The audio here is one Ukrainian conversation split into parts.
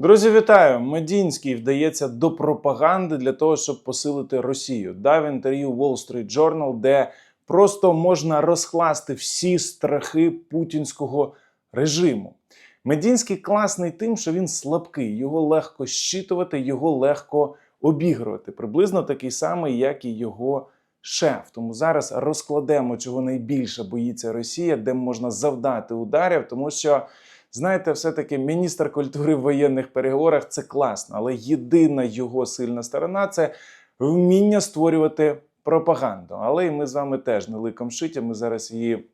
Друзі, вітаю! Медінський вдається до пропаганди для того, щоб посилити Росію. Дав інтерв'ю Wall Street Journal, де просто можна розкласти всі страхи путінського режиму. Медінський класний тим, що він слабкий, його легко щитувати, його легко обігрувати. Приблизно такий самий, як і його шеф. Тому зараз розкладемо, чого найбільше боїться Росія, де можна завдати ударів, тому що. Знаєте, все-таки міністр культури в воєнних переговорах це класно, але єдина його сильна сторона це вміння створювати пропаганду. Але і ми з вами теж не ликом шиття. Ми зараз її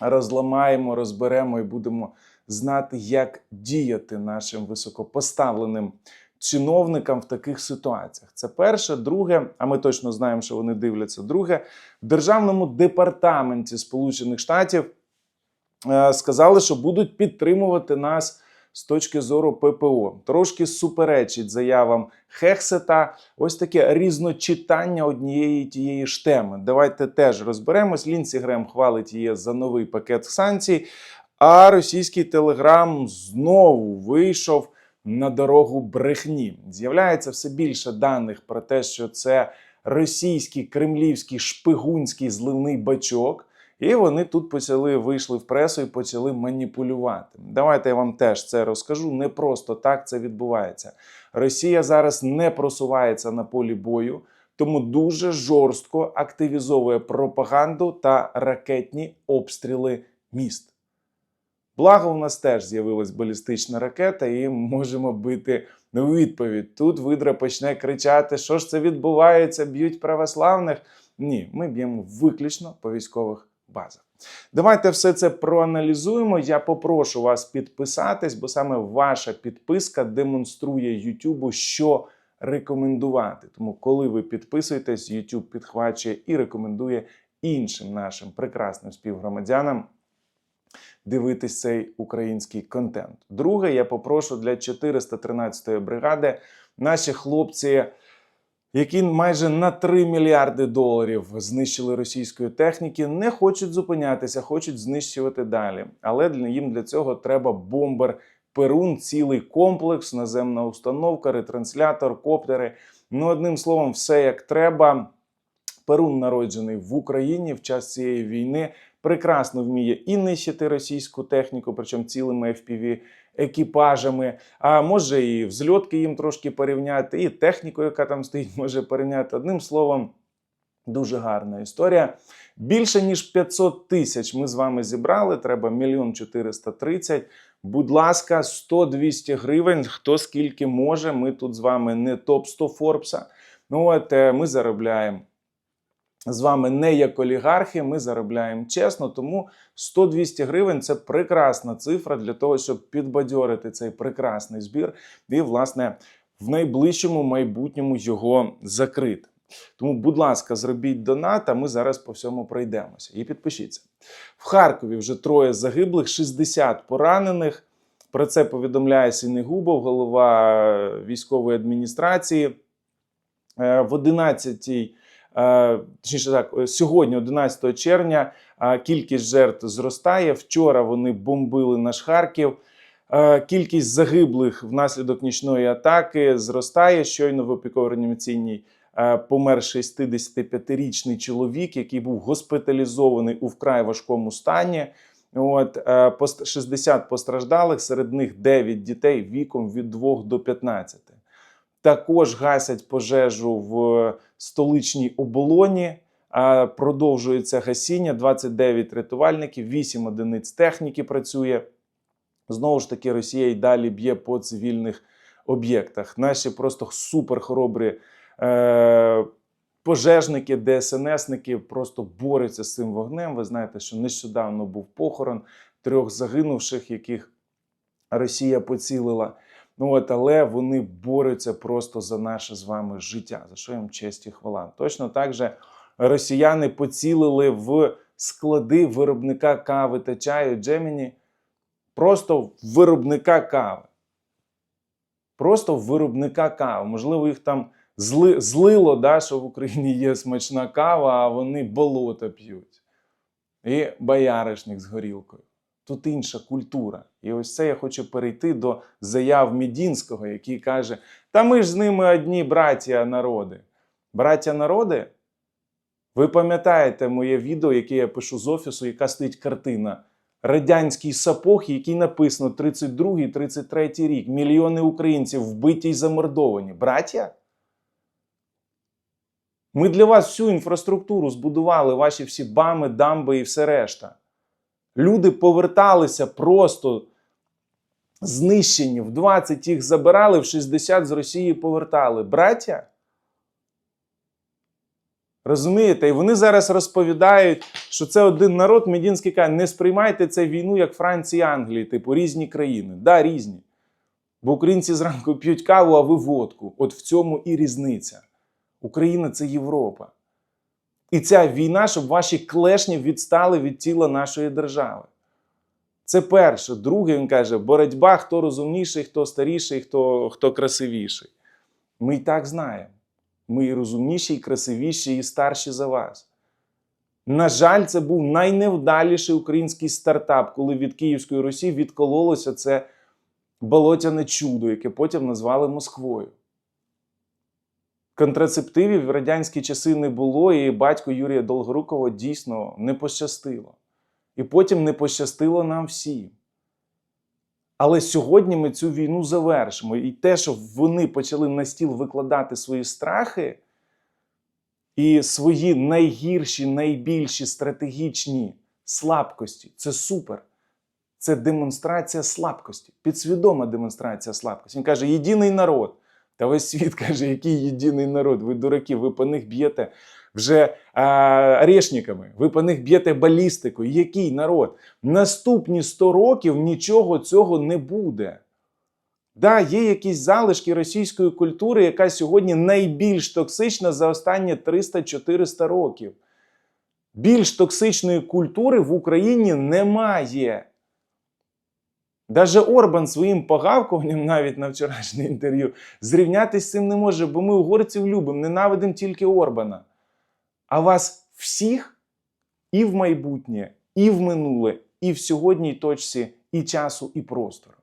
розламаємо, розберемо і будемо знати, як діяти нашим високопоставленим чиновникам в таких ситуаціях. Це перше, друге, а ми точно знаємо, що вони дивляться. Друге, в державному департаменті Сполучених Штатів сказали, що будуть підтримувати нас з точки зору ППО. Трошки суперечить заявам Хексета. Ось таке різночитання однієї тієї ж теми. Давайте теж розберемось. Лінсі Грем хвалить її за новий пакет санкцій. А російський телеграм знову вийшов на дорогу брехні. З'являється все більше даних про те, що це російський кремлівський шпигунський зливний бачок. І вони тут почали вийшли в пресу і почали маніпулювати. Давайте я вам теж це розкажу. Не просто так це відбувається. Росія зараз не просувається на полі бою, тому дуже жорстко активізовує пропаганду та ракетні обстріли міст. Благо, у нас теж з'явилась балістична ракета, і можемо бити у відповідь. Тут видра почне кричати, що ж це відбувається, б'ють православних. Ні, ми б'ємо виключно по військових базах. Давайте все це проаналізуємо. Я попрошу вас підписатись, бо саме ваша підписка демонструє Ютубу, що рекомендувати. Тому, коли ви підписуєтесь, YouTube підхвачує і рекомендує іншим нашим прекрасним співгромадянам дивитись цей український контент. Друге, я попрошу для 413-ї бригади наші хлопці, які майже на 3 мільярди доларів знищили російської техніки, не хочуть зупинятися, хочуть знищувати далі. Але їм для цього треба бомбер. Перун, цілий комплекс, наземна установка, ретранслятор, коптери. Ну, одним словом, все як треба. Перун народжений в Україні в час цієї війни прекрасно вміє і нищити російську техніку, причому цілими FPV екіпажами. А може і взльотки їм трошки порівняти, і техніку, яка там стоїть, може порівняти. Одним словом, дуже гарна історія. Більше ніж 500 тисяч ми з вами зібрали. Треба мільйон 430. Будь ласка, 100-200 гривень. Хто скільки може. Ми тут з вами не топ 100 Форбса. Ну от е, ми заробляємо з вами не як олігархи, ми заробляємо чесно, тому 100-200 гривень це прекрасна цифра для того, щоб підбадьорити цей прекрасний збір і, власне, в найближчому майбутньому його закрити. Тому, будь ласка, зробіть донат, а ми зараз по всьому пройдемося. І підпишіться. В Харкові вже троє загиблих, 60 поранених. Про це повідомляє Сінегубов, голова військової адміністрації. Е, В 11-й Е, точніше так, сьогодні, 11 червня, е, кількість жертв зростає. Вчора вони бомбили наш Харків. Е, кількість загиблих внаслідок нічної атаки зростає. Щойно в опіково-реанімаційній помер 65-річний чоловік, який був госпіталізований у вкрай важкому стані. От 60 постраждалих, серед них 9 дітей віком від 2 до 15. Також гасять пожежу в столичній оболоні. Продовжується гасіння. 29 рятувальників, 8 одиниць техніки працює. Знову ж таки, Росія й далі б'є по цивільних об'єктах. Наші просто суперхоробрі е, пожежники, ДСНСники просто борються з цим вогнем. Ви знаєте, що нещодавно був похорон трьох загинувших, яких Росія поцілила. Ну от, але вони борються просто за наше з вами життя. За що їм честь і хвала? Точно так же росіяни поцілили в склади виробника кави та чаю Джеміні. Просто виробника кави. Просто виробника кави. Можливо, їх там зли, злило, да, що в Україні є смачна кава, а вони болото п'ють. І бояришник з горілкою. Тут інша культура. І ось це я хочу перейти до заяв Мідінського, який каже: Та ми ж з ними одні браття народи. Браття народи? Ви пам'ятаєте моє відео, яке я пишу з офісу, яка стоїть картина. Радянський сапог, який написано 32-33 рік. Мільйони українців вбиті й замордовані. Браття? Ми для вас всю інфраструктуру збудували, ваші всі бами, дамби і все решта. Люди поверталися просто знищені. В 20 їх забирали, в 60 з Росії повертали. Браття? Розумієте? І вони зараз розповідають, що це один народ. Медінський каже, не сприймайте це війну, як Франції і Англії, типу різні країни. Да, різні. Бо українці зранку п'ють каву, а ви водку. От в цьому і різниця. Україна це Європа. І ця війна, щоб ваші клешні відстали від тіла нашої держави. Це перше. Друге, він каже, боротьба, хто розумніший, хто старіший, хто, хто красивіший. Ми і так знаємо. Ми і розумніші, і красивіші, і старші за вас. На жаль, це був найневдаліший український стартап, коли від Київської Росії відкололося це болотяне чудо, яке потім назвали Москвою. Контрацептивів в радянські часи не було, і батько Юрія Долгорукова дійсно не пощастило. І потім не пощастило нам всім. Але сьогодні ми цю війну завершимо. І те, що вони почали на стіл викладати свої страхи і свої найгірші, найбільші стратегічні слабкості, це супер. Це демонстрація слабкості, підсвідома демонстрація слабкості. Він каже: єдиний народ. Та весь світ каже, який єдиний народ, ви дураки, ви по них б'єте вже а, орешниками, ви по них б'єте балістикою. Який народ? Наступні 100 років нічого цього не буде. Да, є якісь залишки російської культури, яка сьогодні найбільш токсична за останні 300-400 років. Більш токсичної культури в Україні немає. Даже Орбан своїм погавкуванням, навіть на вчорашнє інтерв'ю, зрівнятися з цим не може, бо ми угорців любимо, ненавидимо тільки Орбана. А вас всіх і в майбутнє, і в минуле, і в сьогодній точці і часу, і простору.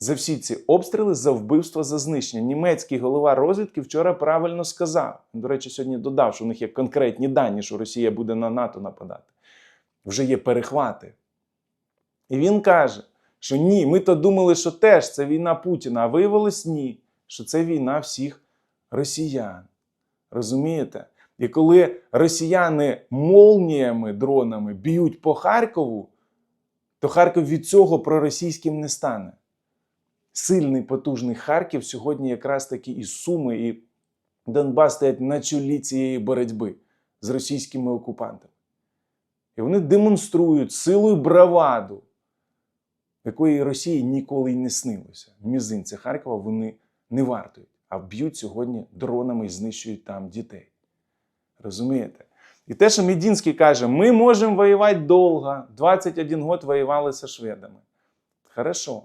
За всі ці обстріли, за вбивство, за знищення. Німецький голова розвідки вчора правильно сказав. До речі, сьогодні додав, що у них є конкретні дані, що Росія буде на НАТО нападати. Вже є перехвати. І він каже, що ні, ми то думали, що теж це війна Путіна, а виявилось ні, що це війна всіх росіян. Розумієте? І коли росіяни молніями, дронами б'ють по Харкову, то Харків від цього проросійським не стане. Сильний потужний Харків сьогодні якраз таки і Суми, і Донбас стоять на чолі цієї боротьби з російськими окупантами. І вони демонструють силу і браваду, якої Росії ніколи й не снилося. Мізинця Харкова вони не вартують, а б'ють сьогодні дронами і знищують там дітей. Розумієте? І те, що Медінський каже, ми можемо воювати довго, 21 год воювали зі шведами. Хорошо.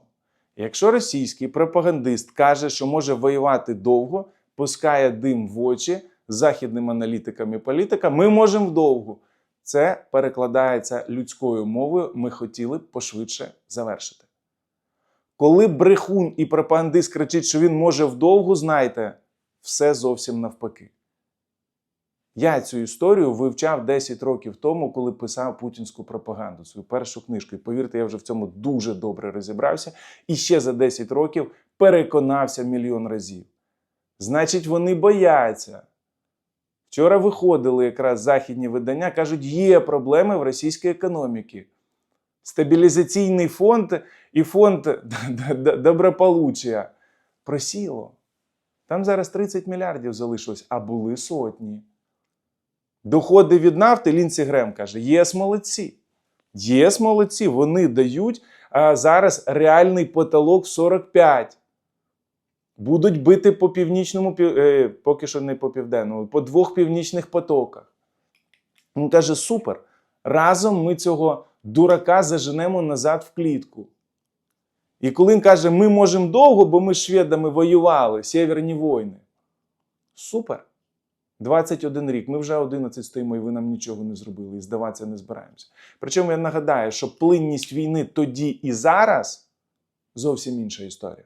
Якщо російський пропагандист каже, що може воювати довго, пускає дим в очі західним аналітикам і політикам, ми можемо вдовго. Це перекладається людською мовою. Ми хотіли б пошвидше завершити. Коли брехун і пропагандист кричить, що він може вдовгу, знайте, все зовсім навпаки. Я цю історію вивчав 10 років тому, коли писав путінську пропаганду, свою першу книжку. І повірте, я вже в цьому дуже добре розібрався. І ще за 10 років переконався мільйон разів. Значить, вони бояться. Вчора виходили якраз західні видання, кажуть, є проблеми в російській економіці. Стабілізаційний фонд і фонд доброполуччя просіло. Там зараз 30 мільярдів залишилось, а були сотні. Доходи від нафти, Лінсі Грем каже, єс молодці. Єс молодці, вони дають а, зараз реальний потолок 45. Будуть бити по північному, е, поки що не по південному, по двох північних потоках. Він каже: супер. Разом ми цього дурака заженемо назад в клітку. І коли він каже, ми можемо довго, бо ми з шведами воювали, сєвєрні війни. Супер. 21 рік. Ми вже 11 стоїмо, і ви нам нічого не зробили, і здаватися не збираємося. Причому я нагадаю, що плинність війни тоді і зараз зовсім інша історія.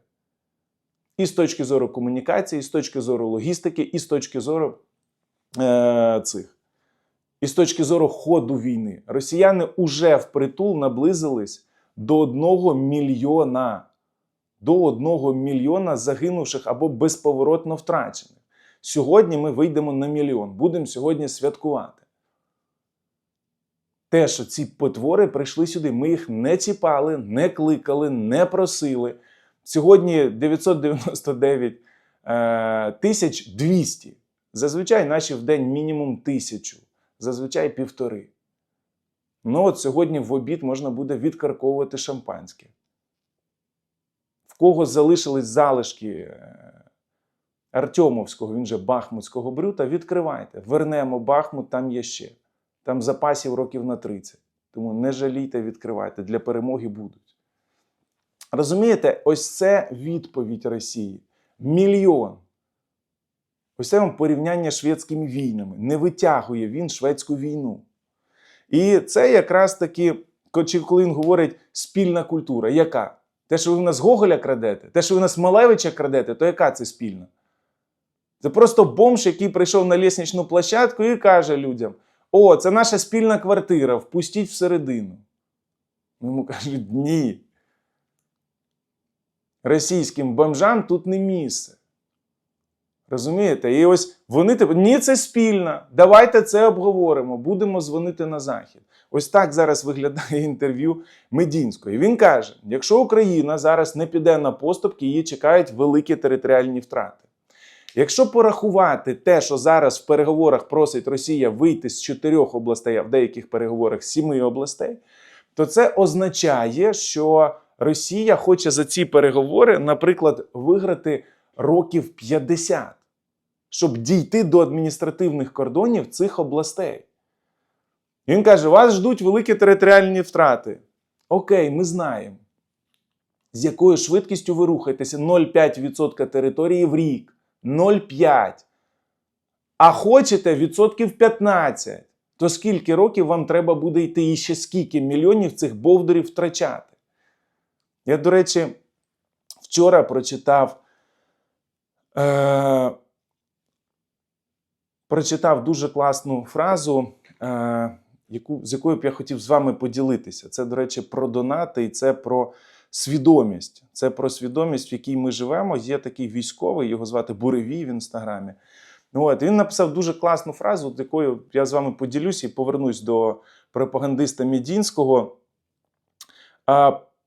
І з точки зору комунікації, і з точки зору логістики, і з точки зору е, цих. І з точки зору ходу війни. Росіяни уже впритул наблизились до одного мільйона. До одного мільйона загинувших або безповоротно втрачених. Сьогодні ми вийдемо на мільйон. Будемо сьогодні святкувати. Те, що ці потвори прийшли сюди, ми їх не чіпали, не кликали, не просили. Сьогодні 999 е, тисяч 200. Зазвичай наші в день мінімум тисячу, зазвичай півтори. Ну от сьогодні в обід можна буде відкарковувати шампанське. В кого залишились залишки е, Артемовського, він же Бахмутського брюта, відкривайте. Вернемо Бахмут, там є ще. Там запасів років на 30. Тому не жалійте, відкривайте. Для перемоги будуть. Розумієте, ось це відповідь Росії. Мільйон. Ось це вам порівняння з шведськими війнами. Не витягує він шведську війну. І це якраз таки, коли він говорить спільна культура. Яка? Те, що ви в нас Гоголя крадете, те, що ви в нас Малевича крадете, то яка це спільна? Це просто бомж, який прийшов на лісничну площадку і каже людям: О, це наша спільна квартира, впустіть всередину. Йому кажуть, ні. Російським бомжам тут не місце. Розумієте? І ось вони тепер, ні, це спільна. Давайте це обговоримо. Будемо дзвонити на захід. Ось так зараз виглядає інтерв'ю Медінської. Він каже: якщо Україна зараз не піде на поступки, її чекають великі територіальні втрати. Якщо порахувати те, що зараз в переговорах просить Росія вийти з чотирьох областей, а в деяких переговорах з сіми областей, то це означає, що Росія хоче за ці переговори, наприклад, виграти років 50, щоб дійти до адміністративних кордонів цих областей. Він каже: вас ждуть великі територіальні втрати. Окей, ми знаємо. З якою швидкістю ви рухаєтеся 0,5% території в рік. 0,5. А хочете відсотків 15. То скільки років вам треба буде йти і ще скільки мільйонів цих бовдурів втрачати? Я, до речі, вчора прочитав, е, прочитав дуже класну фразу, е, яку, з якою б я хотів з вами поділитися. Це, до речі, про донати і це про свідомість. Це про свідомість, в якій ми живемо. Є такий військовий, його звати Буревій в інстаграмі. От, він написав дуже класну фразу, якою я з вами поділюся і повернусь до пропагандиста Мідінського.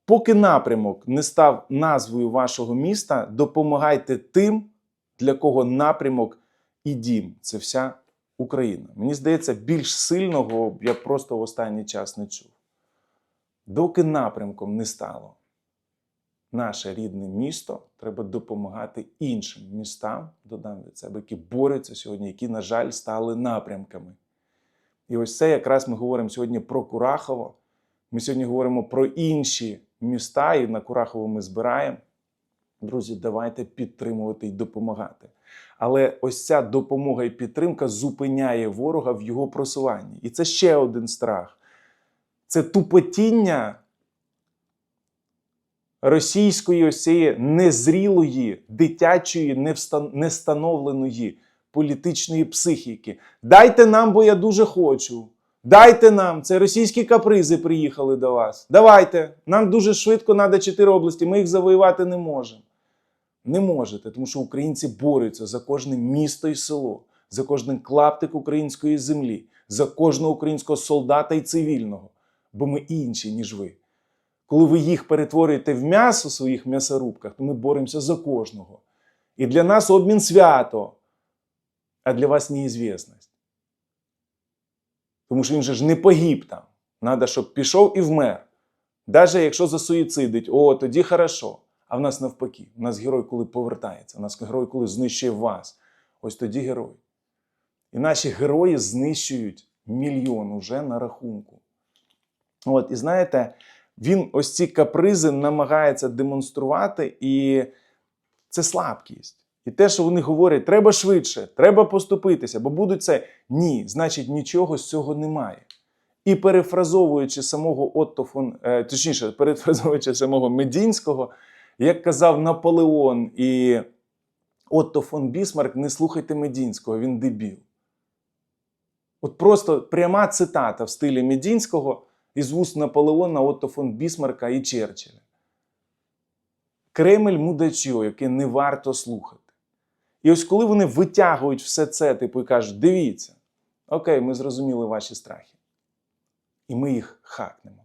Поки напрямок не став назвою вашого міста, допомагайте тим, для кого напрямок і дім це вся Україна. Мені здається, більш сильного я просто в останній час не чув. Доки напрямком не стало наше рідне місто, треба допомагати іншим містам, додам від себе, які борються сьогодні, які, на жаль, стали напрямками. І ось це якраз ми говоримо сьогодні про Курахово. Ми сьогодні говоримо про інші міста, і на Курахово ми збираємо. Друзі, давайте підтримувати і допомагати. Але ось ця допомога і підтримка зупиняє ворога в його просуванні. І це ще один страх. Це тупотіння російської ось цієї незрілої, дитячої, нестановленої політичної психіки. Дайте нам, бо я дуже хочу. Дайте нам, це російські капризи приїхали до вас. Давайте. Нам дуже швидко треба чотири області, ми їх завоювати не можемо. Не можете, тому що українці борються за кожне місто і село, за кожен клаптик української землі, за кожного українського солдата і цивільного. Бо ми інші, ніж ви. Коли ви їх перетворюєте в м'ясо в своїх м'ясорубках, то ми боремося за кожного. І для нас обмін свято, а для вас неізвісність. Тому що він же ж не погиб там. Надо, щоб пішов і вмер. Навіть якщо засуїцидить, о, тоді хорошо. А в нас навпаки. У нас герой, коли повертається, у нас герой, коли знищує вас. Ось тоді герой. І наші герої знищують мільйон уже на рахунку. От, і знаєте, він ось ці капризи намагається демонструвати, і це слабкість. І те, що вони говорять, треба швидше, треба поступитися, бо будуть це. Ні, значить, нічого з цього немає. І перефразовуючи самого Отто фон, е, точніше, перефразовуючи самого Медінського, як казав Наполеон і Отто фон Бісмарк, не слухайте Медінського, він дебіл. От просто пряма цитата в стилі Медінського із вуст Наполеона, Отто фон Бісмарка і Черчилля. Кремль мудачо, яке не варто слухати. І ось коли вони витягують все це, типу, і кажуть: дивіться, окей, ми зрозуміли ваші страхи. І ми їх хакнемо.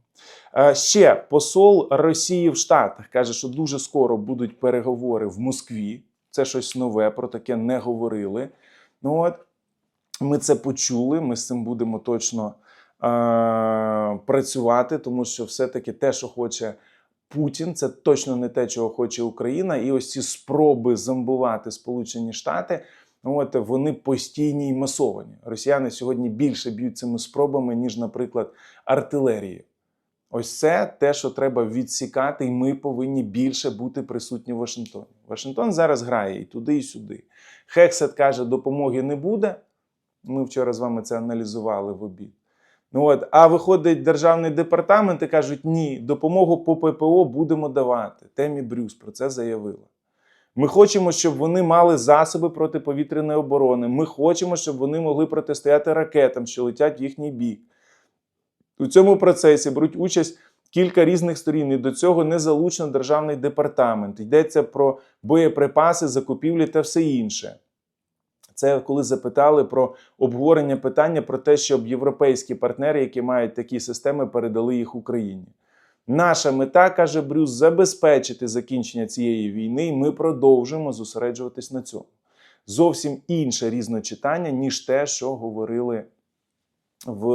Е, Ще посол Росії в Штатах каже, що дуже скоро будуть переговори в Москві. Це щось нове, про таке не говорили. Ну от, ми це почули, ми з цим будемо точно е- працювати, тому що все-таки те, що хоче Путін, це точно не те, чого хоче Україна. І ось ці спроби зомбувати Сполучені Штати. От вони постійні і масовані. Росіяни сьогодні більше б'ють цими спробами, ніж, наприклад, артилерією. Ось це те, що треба відсікати, і ми повинні більше бути присутні в Вашингтоні. Вашингтон зараз грає і туди, і сюди. Хексет каже, допомоги не буде. Ми вчора з вами це аналізували в обід. Ну от, а виходить державний департамент і кажуть, ні, допомогу по ППО будемо давати. Темі Брюс про це заявила. Ми хочемо, щоб вони мали засоби протиповітряної оборони. Ми хочемо, щоб вони могли протистояти ракетам, що летять в їхній бік. У цьому процесі беруть участь кілька різних сторін, і до цього не залучено державний департамент. Йдеться про боєприпаси, закупівлі та все інше. Це коли запитали про обговорення питання про те, щоб європейські партнери, які мають такі системи, передали їх Україні. Наша мета, каже Брюс, забезпечити закінчення цієї війни, і ми продовжуємо зосереджуватись на цьому. Зовсім інше різночитання, ніж те, що говорили в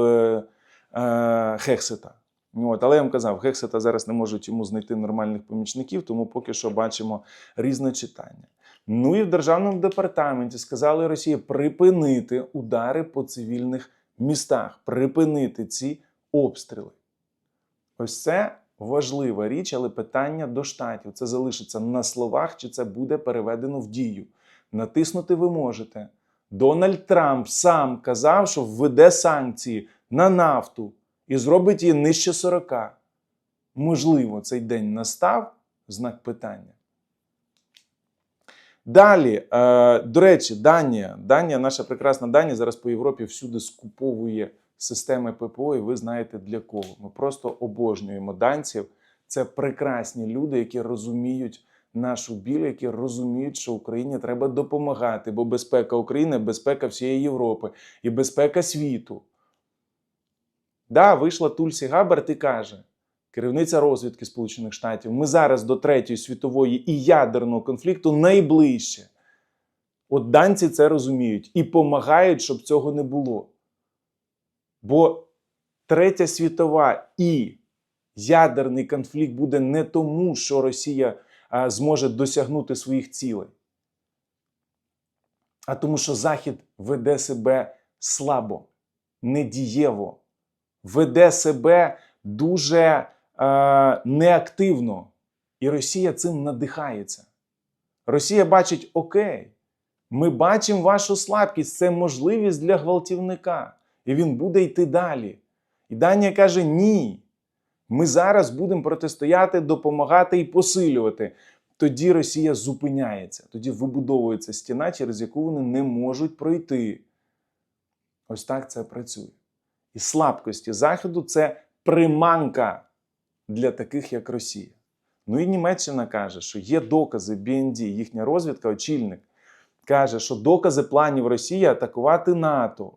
е, Хексета. От, але я вам казав, Хексета зараз не можуть йому знайти нормальних помічників, тому поки що бачимо різночитання. Ну і в державному департаменті сказали Росії припинити удари по цивільних містах, припинити ці обстріли. Ось це важлива річ, але питання до штатів. Це залишиться на словах, чи це буде переведено в дію. Натиснути ви можете. Дональд Трамп сам казав, що введе санкції на нафту і зробить її нижче 40. Можливо, цей день настав знак питання. Далі, е, до речі, Данія. Данія, наша прекрасна Данія зараз по Європі всюди скуповує системи ППО, і ви знаєте для кого. Ми просто обожнюємо данців. Це прекрасні люди, які розуміють нашу біль, які розуміють, що Україні треба допомагати, бо безпека України безпека всієї Європи і безпека світу. Да, вийшла Тульсі Габард і каже, керівниця розвідки Сполучених Штатів, ми зараз до Третьої світової і ядерного конфлікту найближче. От данці це розуміють і допомагають, щоб цього не було. Бо Третя світова і ядерний конфлікт буде не тому, що Росія зможе досягнути своїх цілей, а тому, що Захід веде себе слабо, недієво, веде себе дуже неактивно. І Росія цим надихається. Росія бачить: Окей, ми бачимо вашу слабкість, це можливість для гвалтівника. І він буде йти далі. І Данія каже: ні. Ми зараз будемо протистояти, допомагати і посилювати. Тоді Росія зупиняється, тоді вибудовується стіна, через яку вони не можуть пройти. Ось так це працює. І слабкості Заходу це приманка для таких, як Росія. Ну і Німеччина каже, що є докази BND, їхня розвідка, очільник, каже, що докази планів Росії атакувати НАТО.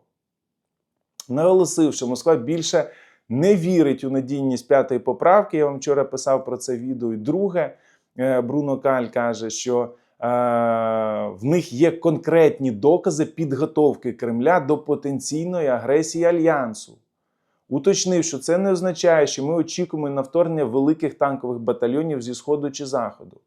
Наголосив, що Москва більше не вірить у надійність п'ятої поправки. Я вам вчора писав про це відео. І друге, е, Бруно Каль каже, що е, в них є конкретні докази підготовки Кремля до потенційної агресії Альянсу. Уточнив, що це не означає, що ми очікуємо на вторгнення великих танкових батальйонів зі Сходу чи Заходу.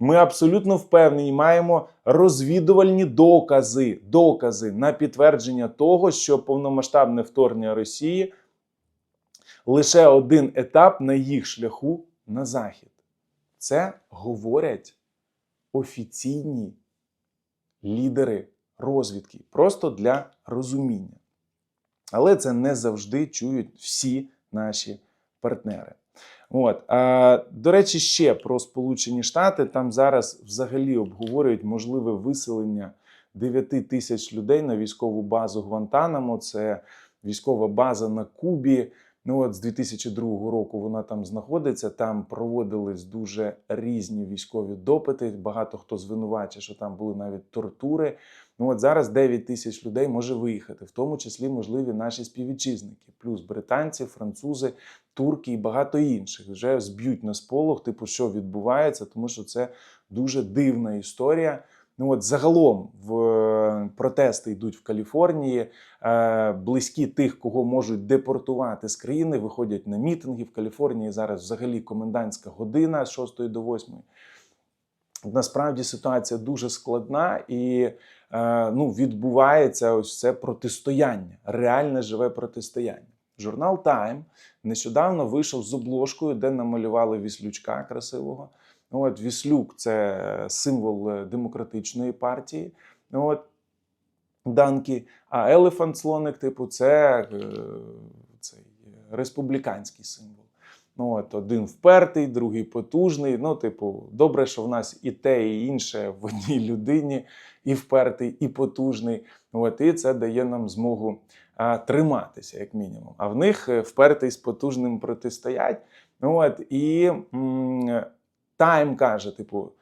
Ми абсолютно впевнені, маємо розвідувальні докази, докази на підтвердження того, що повномасштабне вторгнення Росії лише один етап на їх шляху на захід. Це говорять офіційні лідери розвідки, просто для розуміння. Але це не завжди чують всі наші партнери. От а, до речі, ще про Сполучені Штати там зараз взагалі обговорюють можливе виселення 9 тисяч людей на військову базу Гвантанамо. Це військова база на Кубі. Ну от з 2002 року вона там знаходиться. Там проводились дуже різні військові допити. Багато хто звинувачує, що там були навіть тортури. Ну от зараз 9 тисяч людей може виїхати, в тому числі можливі наші співвітчизники, плюс британці, французи, турки і багато інших. Вже зб'ють на сполох, типу, що відбувається, тому що це дуже дивна історія. Ну от загалом в е, протести йдуть в Каліфорнії. Е, близькі тих, кого можуть депортувати з країни, виходять на мітинги. В Каліфорнії зараз взагалі комендантська година з 6 до 8. Насправді ситуація дуже складна і е, ну, відбувається ось це протистояння, реальне живе протистояння. Журнал Time нещодавно вийшов з обложкою, де намалювали віслючка красивого. От Віслюк це символ е, демократичної партії. От, Данки, а елефант слоник, типу, це е, цей республіканський символ. Ну, от Один впертий, другий потужний. Ну, типу, добре, що в нас і те, і інше в одній людині, і впертий, і потужний. От, І це дає нам змогу а, триматися, як мінімум. А в них е, впертий з потужним протистоять. От, І м- Тайм каже: типу,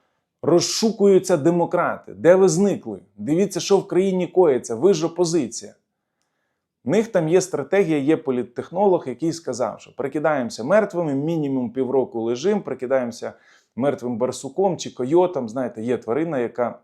розшукуються демократи. Де ви зникли? Дивіться, що в країні коїться, ви ж опозиція. В них там є стратегія, є політтехнолог, який сказав, що прикидаємося мертвими, мінімум півроку лежим, прикидаємося мертвим барсуком чи койотом. Знаєте, є тварина, яка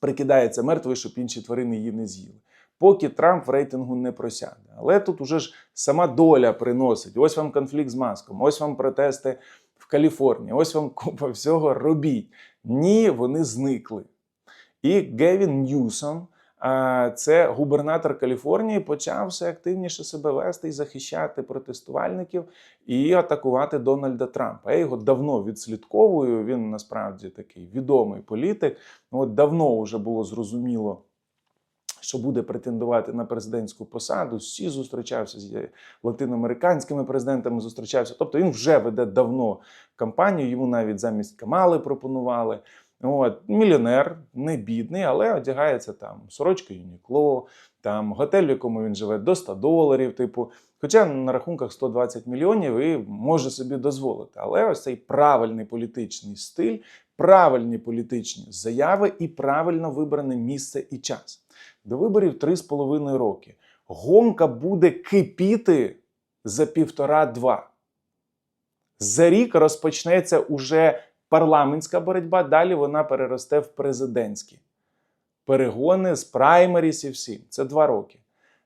прикидається мертвою, щоб інші тварини її не з'їли. Поки Трамп в рейтингу не просяде. Але тут уже ж сама доля приносить. Ось вам конфлікт з маском, ось вам протести в Каліфорнії, ось вам купа всього робіть. Ні, вони зникли. І Гевін Ньюсом, це губернатор Каліфорнії, почав все активніше себе вести і захищати протестувальників і атакувати Дональда Трампа. Я його давно відслідковую. Він насправді такий відомий політик. От давно вже було зрозуміло. Що буде претендувати на президентську посаду, всі зустрічався з латиноамериканськими президентами, зустрічався. Тобто він вже веде давно кампанію. Йому навіть замість Камали пропонували. От, Мільйонер, не бідний, але одягається там сорочка Юнікло, там готель, в якому він живе, до 100 доларів. Типу, хоча на рахунках 120 мільйонів і може собі дозволити. Але ось цей правильний політичний стиль, правильні політичні заяви і правильно вибране місце і час. До виборів 3,5 роки. Гонка буде кипіти за півтора-два. За рік розпочнеться уже парламентська боротьба, далі вона переросте в президентські. Перегони з праймеріс і всі. Це два роки.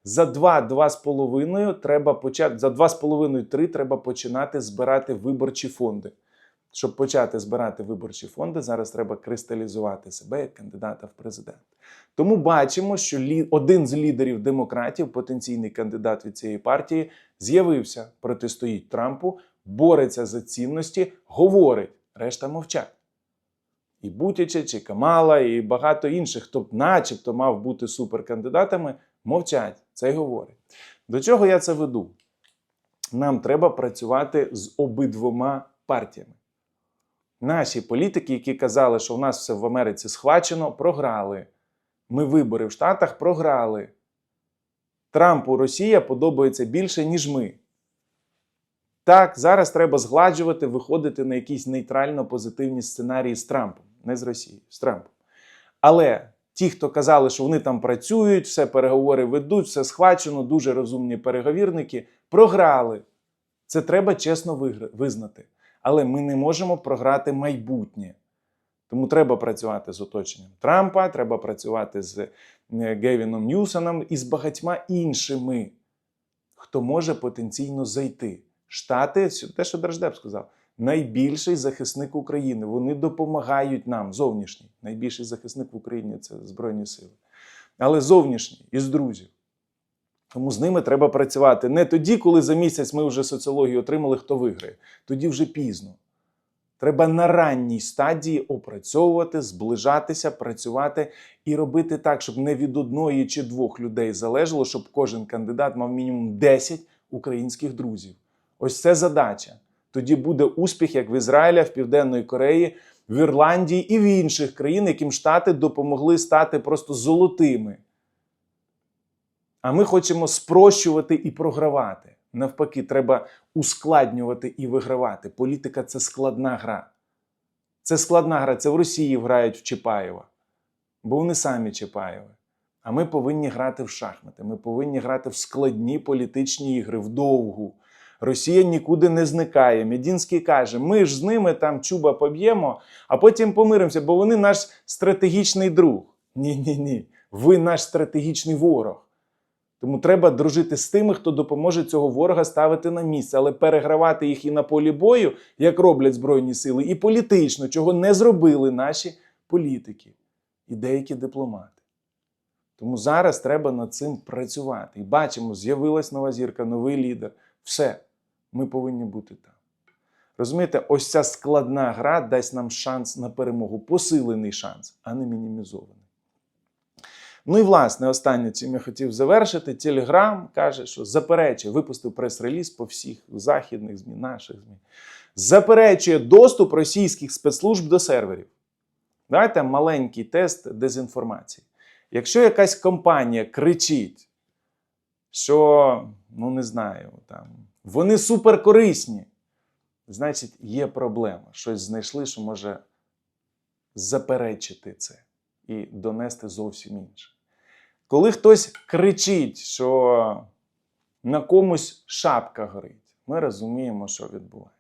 За два-два з половиною треба почати, за два з половиною три треба починати збирати виборчі фонди. Щоб почати збирати виборчі фонди, зараз треба кристалізувати себе як кандидата в президент. Тому бачимо, що один з лідерів демократів, потенційний кандидат від цієї партії, з'явився, протистоїть Трампу, бореться за цінності, говорить, решта мовчать. І Бутічич, і Камала, і багато інших, хто б начебто мав бути суперкандидатами, мовчать. Це й говорить. До чого я це веду? Нам треба працювати з обидвома партіями. Наші політики, які казали, що в нас все в Америці схвачено, програли. Ми вибори в Штатах програли. Трампу Росія подобається більше, ніж ми. Так, зараз треба згладжувати, виходити на якісь нейтрально позитивні сценарії з Трампом, не з Росією, з Трампом. Але ті, хто казали, що вони там працюють, все переговори ведуть, все схвачено, дуже розумні переговірники, програли. Це треба чесно визнати. Але ми не можемо програти майбутнє. Тому треба працювати з оточенням Трампа, треба працювати з Гевіном Ньюсоном і з багатьма іншими, хто може потенційно зайти. Штати, те, що Держдеп сказав, найбільший захисник України. Вони допомагають нам зовнішній. Найбільший захисник в Україні це Збройні Сили. Але зовнішній із друзів. Тому з ними треба працювати не тоді, коли за місяць ми вже соціологію отримали, хто виграє. Тоді вже пізно. Треба на ранній стадії опрацьовувати, зближатися, працювати і робити так, щоб не від одної чи двох людей залежало, щоб кожен кандидат мав мінімум 10 українських друзів. Ось це задача. Тоді буде успіх, як в Ізраїля, в Південної Кореї, в Ірландії і в інших країн, яким Штати допомогли стати просто золотими. А ми хочемо спрощувати і програвати. Навпаки, треба ускладнювати і вигравати. Політика це складна гра. Це складна гра. Це в Росії грають в Чапаєва, бо вони самі Чапаєви. А ми повинні грати в шахмати. Ми повинні грати в складні політичні ігри, в довгу. Росія нікуди не зникає. Медінський каже: ми ж з ними там чуба поб'ємо, а потім помиримося, бо вони наш стратегічний друг. Ні, ні, ні. Ви наш стратегічний ворог. Тому треба дружити з тими, хто допоможе цього ворога ставити на місце, але перегравати їх і на полі бою, як роблять Збройні сили, і політично, чого не зробили наші політики і деякі дипломати. Тому зараз треба над цим працювати. І бачимо, з'явилась нова зірка, новий лідер. Все, ми повинні бути там. Розумієте, ось ця складна гра дасть нам шанс на перемогу, посилений шанс, а не мінімізований. Ну і власне, останнє, чим я хотів завершити, Телеграм каже, що заперечує, випустив прес-реліз по всіх західних ЗМІ, наших ЗМІ. Заперечує доступ російських спецслужб до серверів. Давайте маленький тест дезінформації. Якщо якась компанія кричить, що, ну не знаю, там, вони суперкорисні, значить, є проблема. Щось знайшли, що може заперечити це і донести зовсім інше. Коли хтось кричить, що на комусь шапка горить, ми розуміємо, що відбувається.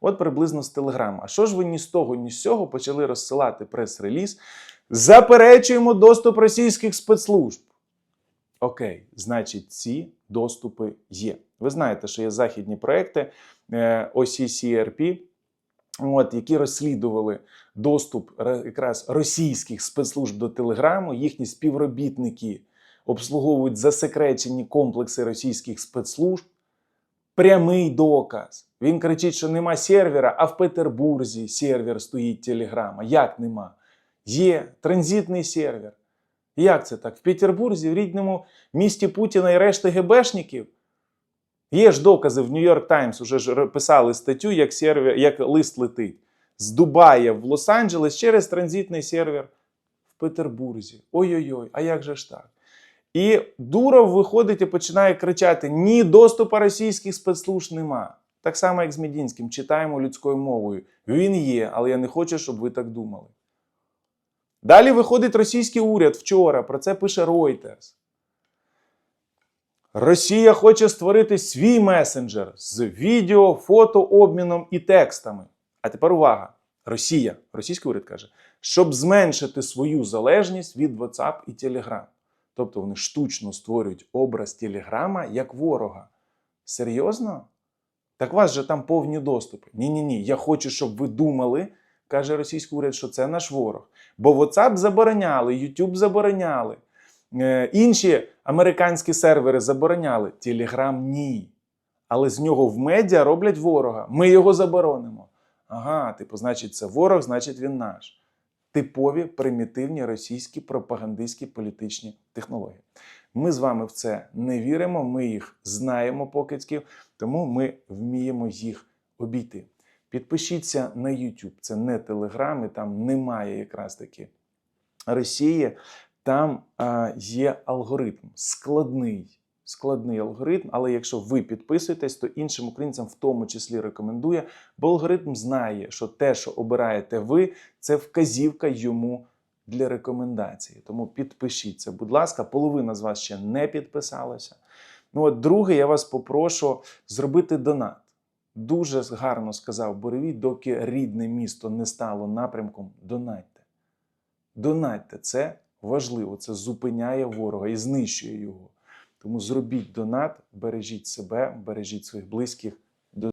От приблизно з телеграма. А що ж ви ні з того, ні з цього почали розсилати прес-реліз? Заперечуємо доступ російських спецслужб. Окей, значить, ці доступи є. Ви знаєте, що є західні проекти е, OCCRP, от, які розслідували доступ якраз російських спецслужб до Телеграму. Їхні співробітники обслуговують засекречені комплекси російських спецслужб. Прямий доказ. Він кричить, що нема сервера, а в Петербурзі сервер стоїть Телеграма. Як нема? Є транзитний сервер. Як це так? В Петербурзі, в рідному місті Путіна і решти ГБшників? Є ж докази в Нью-Йорк Таймс уже ж писали статтю, як, сервер, як лист летить з Дубая в Лос-Анджелес через транзитний сервер в Петербурзі. Ой-ой-ой, а як же ж так? І Дуров виходить і починає кричати: Ні, доступу російських спецслужб нема. Так само, як з Медінським, читаємо людською мовою. Він є, але я не хочу, щоб ви так думали. Далі виходить російський уряд вчора, про це пише Reuters. Росія хоче створити свій месенджер з відео, фотообміном і текстами. А тепер увага! Росія, російський уряд каже, щоб зменшити свою залежність від WhatsApp і Telegram. Тобто вони штучно створюють образ Телеграма як ворога. Серйозно? Так у вас же там повні доступи. Ні-ні ні. Я хочу, щоб ви думали, каже російський уряд, що це наш ворог. Бо WhatsApp забороняли, YouTube забороняли, е, інші американські сервери забороняли. Telegram ні. Але з нього в медіа роблять ворога. Ми його заборонимо. Ага, типу, значить, це ворог, значить він наш. Типові примітивні російські пропагандистські політичні технології. Ми з вами в це не віримо, ми їх знаємо покидьків, тому ми вміємо їх обійти. Підпишіться на YouTube, це не Telegram, і там немає якраз таки Росії. Там є алгоритм складний. Складний алгоритм, але якщо ви підписуєтесь, то іншим українцям в тому числі рекомендує, бо алгоритм знає, що те, що обираєте ви, це вказівка йому для рекомендації. Тому підпишіться, будь ласка, половина з вас ще не підписалася. Ну от друге, я вас попрошу зробити донат. Дуже гарно сказав Боревій, доки рідне місто не стало напрямком, донатьте. Донатьте, це важливо, це зупиняє ворога і знищує його. Тому зробіть донат, бережіть себе, бережіть своїх близьких.